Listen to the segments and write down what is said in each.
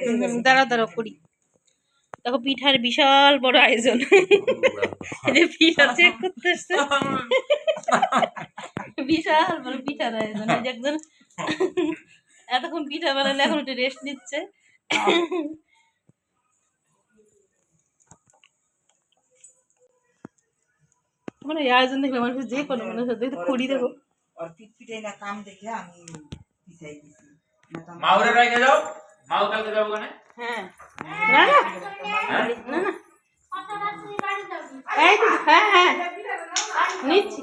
হুম, দাঁড়াও দাঁড়াও করি। দেখো পিঠার বিশাল বড় আয়োজন। পিঠা চেক করতে এসছে বিশাল বড় পিঠার আয়োজন। একজন এতক্ষণ পিঠা বানালে এখন একটু রেস্ট নিচ্ছে। মানে এই আয়োজন দেখলে আমার কাছে যে কোনো মানুষ দেখতে করি দেবো ওর পিটপিটে না কাম দেখে আমি পিছাই দিছি। মাউরে রেখে যাও মাউ কালকে যাব ওখানে? হ্যাঁ। না না। না না। এই তো, হ্যাঁ হ্যাঁ। নিচ্ছি।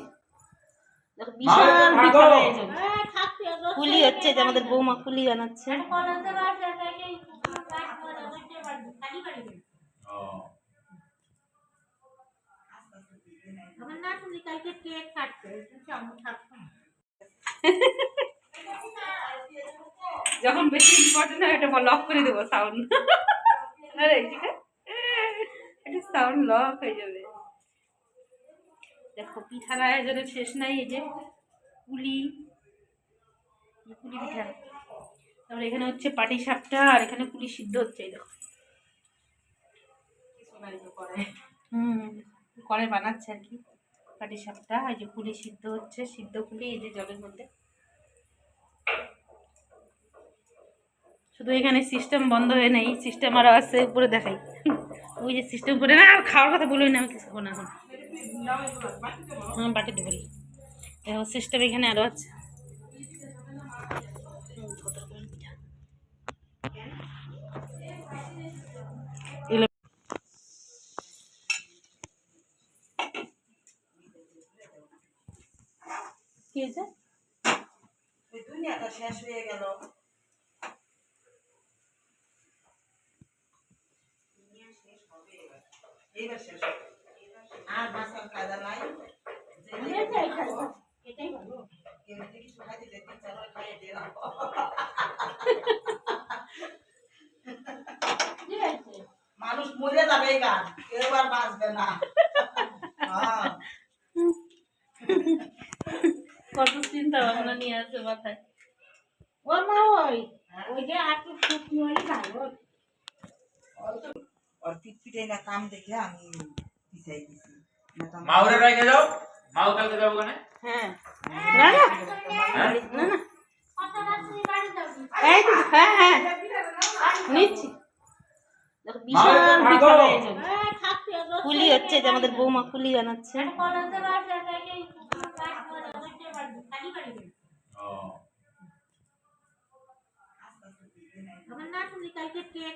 বিশাল মাও, কুলি হচ্ছে যে আমাদের বৌমা কুলি বানাচ্ছে। যখন বেশি ইম্পর্টেন্ট হয় এটা লক করে দেবো সাউন্ড এটা সাউন্ড লক হয়ে যাবে। দেখো পিঠার আয়োজনের শেষ নাই, এই যে পুলি। পুলি পিঠা। তারপরে এখানে হচ্ছে পাটি সাপটা, আর এখানে পুলি সিদ্ধ হচ্ছে, এই দেখো। হুম, করে বানাচ্ছে আর কি। পাটি সাপটা, এই যে পুলি সিদ্ধ হচ্ছে, সিদ্ধ পুলি, এই যে জলের মধ্যে। শুধু এখানে সিস্টেম বন্ধ হয়ে নেই সিস্টেম আরও আছে উপরে দেখাই। ওই যে সিস্টেম করে না আর খাওয়ার কথা বলুই না আমি কিছু না এখন। হ্যাঁ বাটিতে বলি দেখো সিস্টেম এখানে আরও আছে। কি হয়েছে? এই দুনিয়াটা শেষ হয়ে গেল। এইবার শেষ হবে। আর বাঁচার কায়দা নাই। কিছু খাইতে খাইয়ে দিয়ে রাখো। মানুষ মরে যাবে গান কেউ বাঁচবে না। হ্যাঁ। কত চিন্তা ভাবনা নিয়ে আছে মাথায়। ওর না কাম দেখে আমি পিছাই দিছি। মাউরে রেখে যাও? মাউ কালকে যাব ওখানে হ্যাঁ। না না। হ্যাঁ? না না। এই তো, হ্যাঁ হ্যাঁ। নিচ্ছি। বিশাল কুলি হচ্ছে যে আমাদের বৌমা কুলি বানাচ্ছে ও। আমার না তুমি কালকে কেক